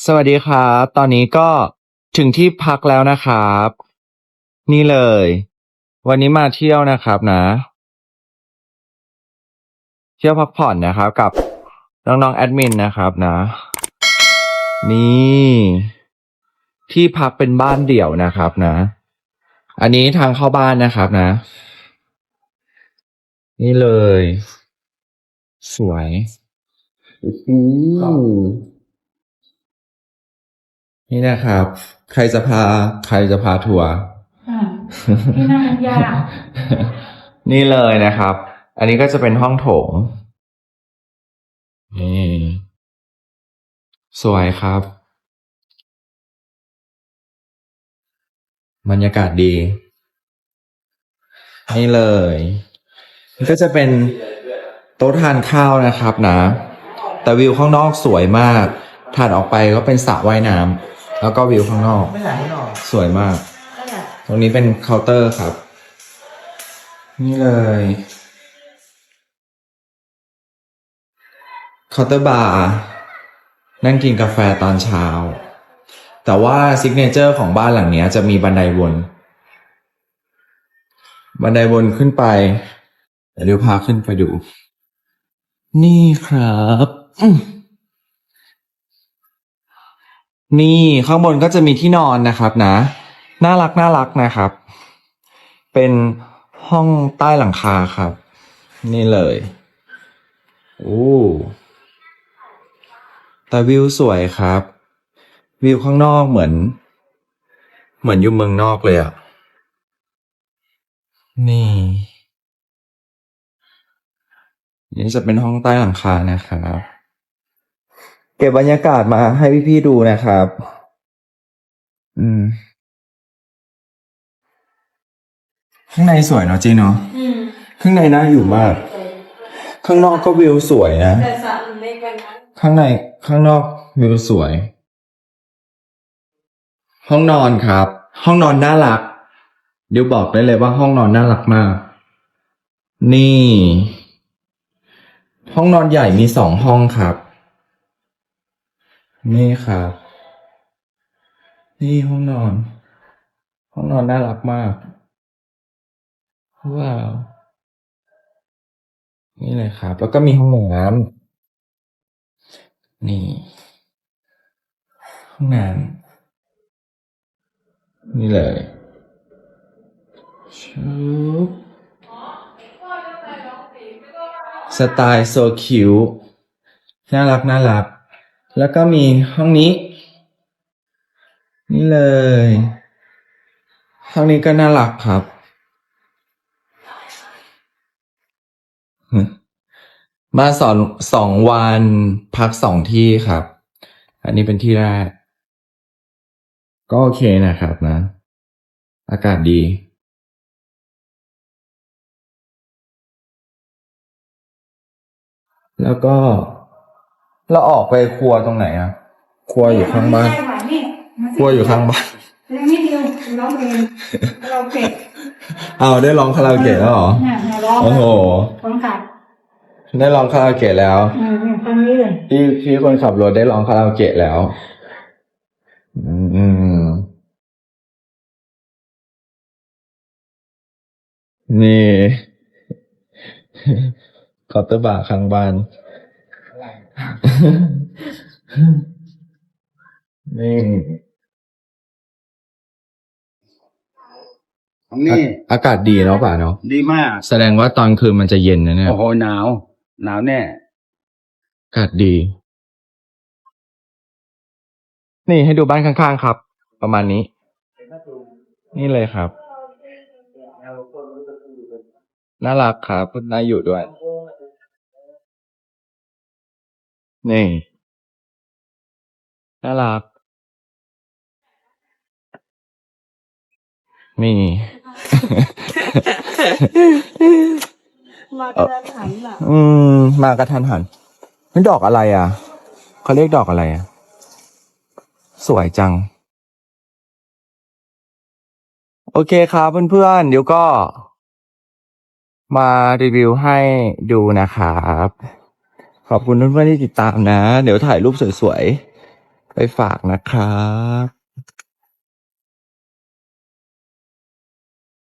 สวัสดีครับ ตอนนี้ก็ถึงที่พักแล้วนะครับ นี่เลย วันนี้มาเที่ยวนะครับนะ เที่ยวพักผ่อนนะครับ กับน้องๆแอดมินนะครับนะ นี่ ที่พักเป็นบ้านเดี่ยวนะครับนะ อันนี้ทางเข้าบ้านนะครับนะ นี่เลย สวย อือ นี่นะครับ ใครจะพาใครจะพาทัวร์อ่าที่นั่งยาก นี่เลยนะครับ อันนี้ก็จะเป็นห้องโถง นี่สวยครับ บรรยากาศดี นี่เลยนี่ก็จะเป็นโต๊ะทานข้าวนะครับนะ แต่วิวข้างนอกสวยมาก ถัดออกไปก็เป็นสระว่ายน้ำ แล้วก็วิวข้างนอก ไม่ถ่ายให้หน่อยสวยมากตรงนี้เป็นเคาน์เตอร์ครับ นี่เลยเคาน์เตอร์บาร์นั่งกินกาแฟตอนเช้า แต่ว่าซิกเนเจอร์ของบ้านหลังเนี้ยจะมีบันไดวน บันไดวนขึ้นไป เดี๋ยวเดี๋ยวพาขึ้นไปดู นี่ครับอืม นี่ข้างบนก็จะมีที่นอนนะครับนะ น่ารักน่ารักนะครับ เป็นห้องใต้หลังคาครับ นี่เลยโอ้แต่วิวสวยครับ วิวข้างนอกเหมือน เหมือนอยู่เมืองนอกเลยอะ่ะนี่ นี่จะเป็นห้องใต้หลังคานะครับ ก็บบรรยากาศมาให้พี่ๆดูนะครับ อืม ข้างในสวยเนาะจีเนาะอืมข้างในน่าอยู่มาก ข้างนอกก็วิวสวยนะ แต่สระมันเล็กกันนะข้างในข้างนอกวิวสวย ห้องนอนครับ ห้องนอนน่ารัก เดี๋ยวบอกได้เลยว่าห้องนอนน่ารักมาก นี่ ห้องนอนใหญ่มีสองห้องครับ นี่ครับ นี่ห้องนอน ห้องนอนน่ารักมาก ว้าว นี่เลยครับ แล้วก็มีห้องน้ำนี่ ห้องน้ำนี่เลยชุบสไตล์โซคิวน่ารักน่ารัก แล้วก็มีห้องนี้ นี่เลย ห้องนี้ก็น่ารักครับ มาสอนสองวันพักสองที่ครับ อันนี้เป็นที่แรก ก็โอเคนะครับนะ อากาศดีแล้วก็ เราออกไปครัวตรงไหนอะครัวอยู่ข้างบ้านไม่ใช่หวนี่มาสิครัวอยู่ข้างบ้านเรื่องนี้เดียวร้องเพลงเราเก็บเอาได้ร้องคาราโอเกะแล้วเหรอเนี่ยเราร้องโอ้โหคนขับได้ร้องคาราโอเกะแล้วเออเนี่ยฟังนี้เลยพี่พี่คนขับรถได้ร้องคาราโอเกะแล้ว อืมนี่เคาน์เตอร์บาร์ข้างบ้าน นี่ของนี่ อากาศดีเนาะป่าเนาะดีมาก แสดงว่าตอนคืนมันจะเย็นนะเนี่ยโอ้โหหนาว หนาวแน่ อากาศดี นี่ให้ดูบ้านข้างๆครับ ประมาณนี้ นี่เลยครับ น่ารักครับน่าอยู่ด้วย นี่น่ารักนี่มากระหันหลังอืม มากระทันหันนี่ดอกอะไรอะเขาเรียกดอกอะไรอะ สวยจัง โอเคครับเพื่อนๆเดี๋ยวก็ มารีวิวให้ดูนะครับ ขอบคุณเพื่อนๆที่ติดตามนะ เดี๋ยวถ่ายรูปสวยๆ ไปฝากนะครับ